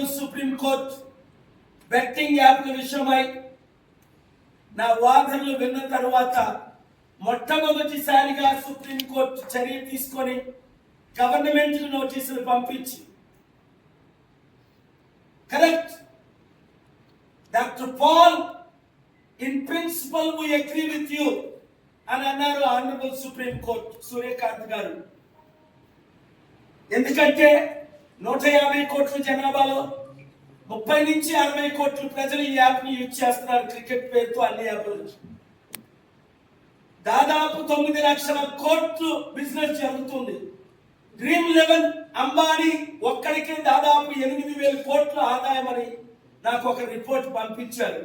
Honourable supreme court betting యాప్ల విషయమై నా వాదనలు విన్న తరువాత మొట్టమొదటిసారిగా సుప్రీం కోర్టు చర్య తీసుకొని గవర్నమెంట్ నోటీసులు పంపించి. Correct doctor Paul in principle we agree with you అని అన్నారు ఆనరబుల్ సుప్రీం కోర్ట్ సూర్యకాంత్ గారు. ఎందుకంటే నూట యాభై కోట్ల జనాభాలో ముప్పై నుంచి అరవై కోట్ల ప్రజలు ఈ యాప్ని యూజ్ చేస్తున్నారు క్రికెట్ పేరుతో అన్ని యాప్లు దాదాపు తొమ్మిది లక్షల కోట్లు బిజినెస్ జరుగుతుంది. డ్రీమ్ లెవెన్ అంబానీ ఒక్కడికి దాదాపు ఎనిమిది వేల కోట్ల ఆదాయం అని నాకు ఒక రిపోర్ట్ పంపించారు.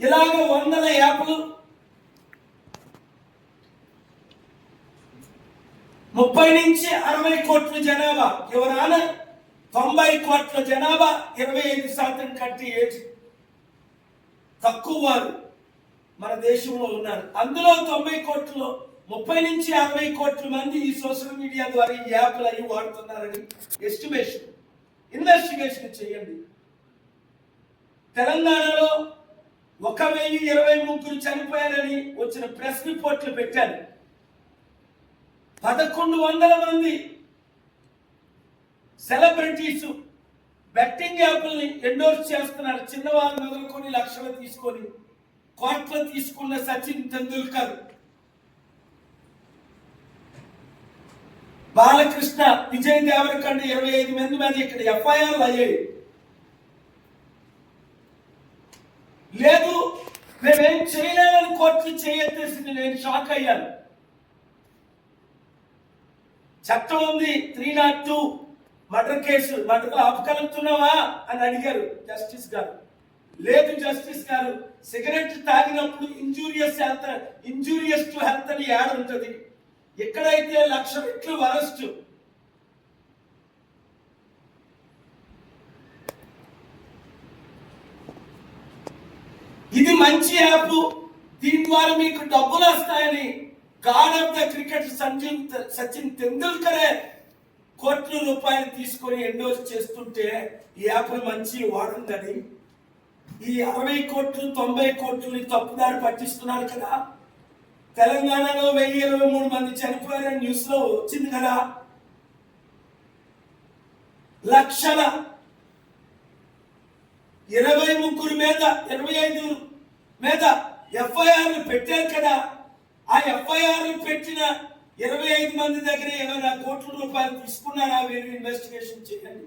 ఇలాగ వందల యాప్లు ముప్పై నుంచి అరవై కోట్ల జనాభా. ఎవరాన? తొంభై కోట్ల జనాభా ఇరవై ఐదు శాతం కంటే ఏజ్. తక్కువ వారు మన దేశంలో ఉన్నారు. అందులో తొంభై కోట్లు ముప్పై నుంచి అరవై కోట్ల మంది ఈ సోషల్ మీడియా ద్వారా ఈ యాప్లు అవి వాడుతున్నారని ఎస్టిమేషన్ ఇన్వెస్టిగేషన్ చేయండి. తెలంగాణలో ఒక వెయ్యి ఇరవై ముగ్గురు చనిపోయారని వచ్చిన ప్రెస్ రిపోర్ట్లు పెట్టాను. పదకొండు వందల మంది సెలబ్రిటీస్ బెట్టింగ్ యాప్ల్ని ఎండోర్స్ చేస్తున్నారు. చిన్నవారు మొదలుకొని లక్షలు తీసుకొని కోట్లు తీసుకున్న సచిన్ టెండూల్కర్ బాలకృష్ణ విజయ్ దేవరకొండ ఇరవై ఐదు మంది మీద ఇక్కడ ఎఫ్ఐఆర్లు అయ్యాయి లేదు మేమేం చేయలేమని కోర్టు చేయెత్తేసింది నేను షాక్ అయ్యాను. చట్టం ఉంది three not two murder case murder ఆపగలుగుతున్నావా అని అడిగారు జస్టిస్ గారు. లేదు జస్టిస్ గారు సిగరెట్ తాగినప్పుడు injurious health injurious to health అని యాడ్ ఉంటుంది. ఎక్కడైతే లక్ష రెట్లు వరస్ట్. ఇది మంచి యాప్. దీని ద్వారా మీకు డబ్బులు వస్తాయని god of the cricket Sanjeev Sachin తెండూల్కరే కోట్ల రూపాయలు తీసుకొని ఎండోర్స్ చేస్తుంటే ఈ యాప్ మంచి వాడుందని. ఈ అరవై కోట్లు తొంభై కోట్లు తప్పుదారి పట్టిస్తున్నారు కదా. తెలంగాణలో వెయ్యి ఇరవై మూడు మంది చనిపోయారని న్యూస్లో వచ్చింది కదా. లక్షల ఇరవై ముగ్గురు మీద ఇరవై ఐదు మీద ఎఫ్ఐఆర్లు పెట్టారు కదా. ఆ ఎఫ్ఐఆర్ పెట్టిన ఇరవై ఐదు మంది దగ్గర ఏమైనా కోట్ల రూపాయలు తీసుకున్నారా? మీరు ఇన్వెస్టిగేషన్ చేయండి.